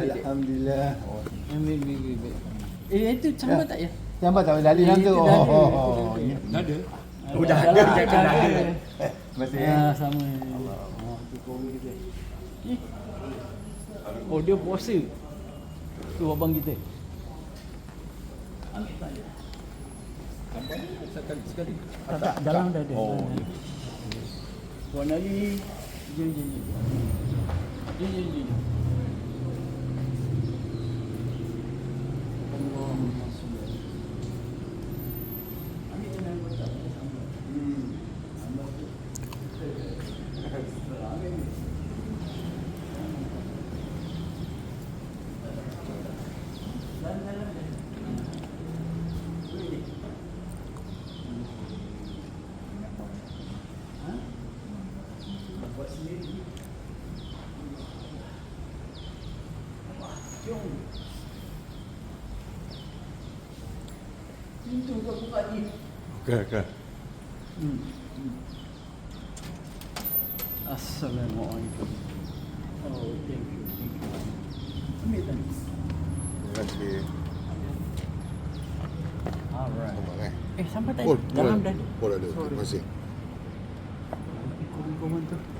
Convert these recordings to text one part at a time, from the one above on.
Alhamdulillah. Ambil, ambil, ambil, ambil. Eh, itu sambal tak ya? Sampai tak boleh lali Eh, dalam tu. Oh, oh, dah oh. ada. Ya. Oh, dah ada. dah ada. Kasih. Ah, sama. Oh, kita. Eh. Oh, dia puasa. Tu abang kita. Ada. Sekali sekali. Tak, tak, dalam dah ada. Oh, ya. Tuan Ali. Jom, jom, jom. Jom, jom, jom. Allahumma salli ala- Ambil jangan buat tak ada sambal. Sambal tu. Ambil ni. Dalam, dalam, dalam. Boleh. Ha? Buat sendiri. Wah, jom. Pintu kau buka ni. Okey okey. Hmm. hmm. Assalamualaikum. Oh, thank you. Thank you. Ambil tadi. Terima kasih. Alright. Eh. Eh, sampai tak Oh, Dalam dah. Boleh ada. Terima kasih. Ikut-ikut tu.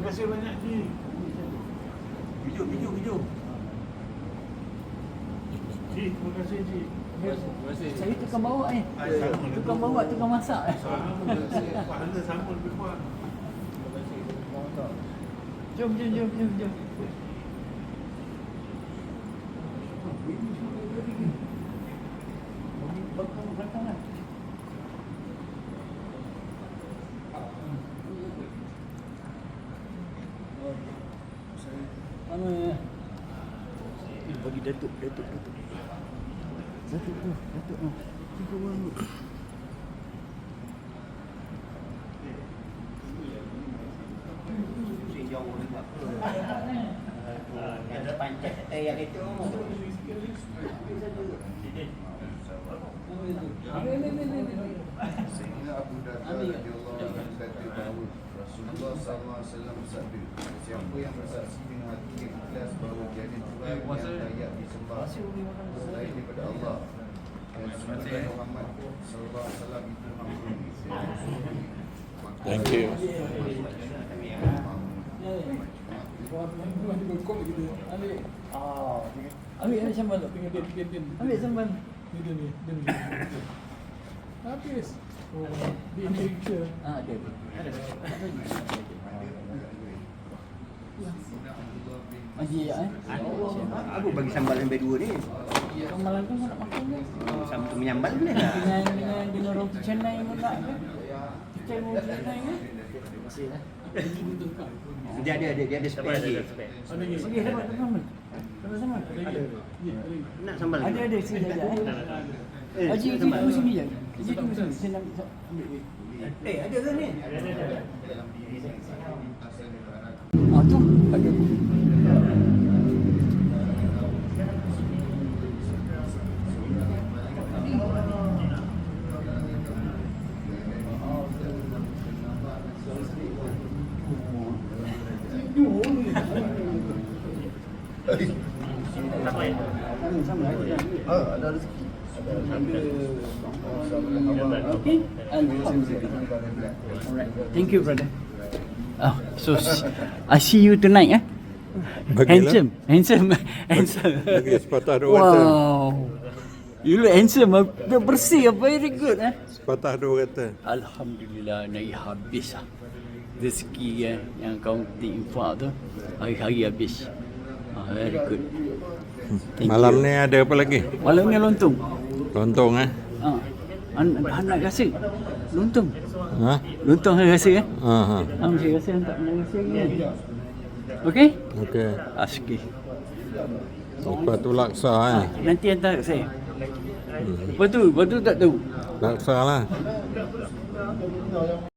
kasih banyak Ji. Video, video, video. Ji, terima kasih Ji. Saya tukang bawa eh. Tukang bawa, tukang masak eh. Sama, pahala sama lebih kurang. Jom, jom, jom, jom, jom. Belakang, belakang lah. Mana ya? Eh, bagi Datuk, Datuk, Datuk. Datuk tu, Datuk tu. Tiga orang tu. Ada pancet eh yang itu. Sayyidina Abu Darda radhiyallahu anhu Rasulullah wasallam bersabda siapa yang bersaksi dengan hati yang ikhlas bahawa tiada Tuhan yang layak disembah selain daripada Allah dan semoga Muhammad sallallahu alaihi wasallam itu maka Thank you. Ambil. Ah, ambil ambil sambal tu. Dia, dia, dia. Ambil sambal. Dia, dia, dia, dia, dia. Habis. Oh, di Indonesia. Ah, ada. Ada. Haji ya eh. Aku bagi sambal sampai dua ni. Sambal tu nak makan ke? Sambal tu menyambal boleh tak? Dengan dengan dengan roti canai pun nak ke? Chicken roti canai ke? Dia ada dia, dia ada lagi. Ada lagi. Dapat tu sambal. Dapat sambal. Ada. Ya, ada. Nak sambal? Ada ada sini ada eh. Eh, Haji tunggu sini je. Haji tunggu sini. Saya nak ambil. Eh, ada ke ni? Ah tu ada. Ah, ada rezeki. Okay. Alright. Thank you, brother. Oh, so I see you tonight, eh? Handsome, handsome, handsome. Bagi sepatah dua kata. Wow. You look handsome, ah. Ber- bersih, very good, eh? Sepatah dua kata. Alhamdulillah, naik habis ah. Rezeki kan, yang kau infak tu, hari-hari habis. Ah, very good. Thank Malam you. ni ada apa lagi? Malam ni lontong. Lontong eh? Ah. An- anak rasa lontong. Ha? Lontong saya rasa eh. Ha ha. Ah, saya rasa tak pernah rasa lagi. Okey? Okey. Aski. Lepas tu laksa eh. Ah, nanti hantar kat saya. Lepas tu, lepas tu tak tahu. Laksa lah.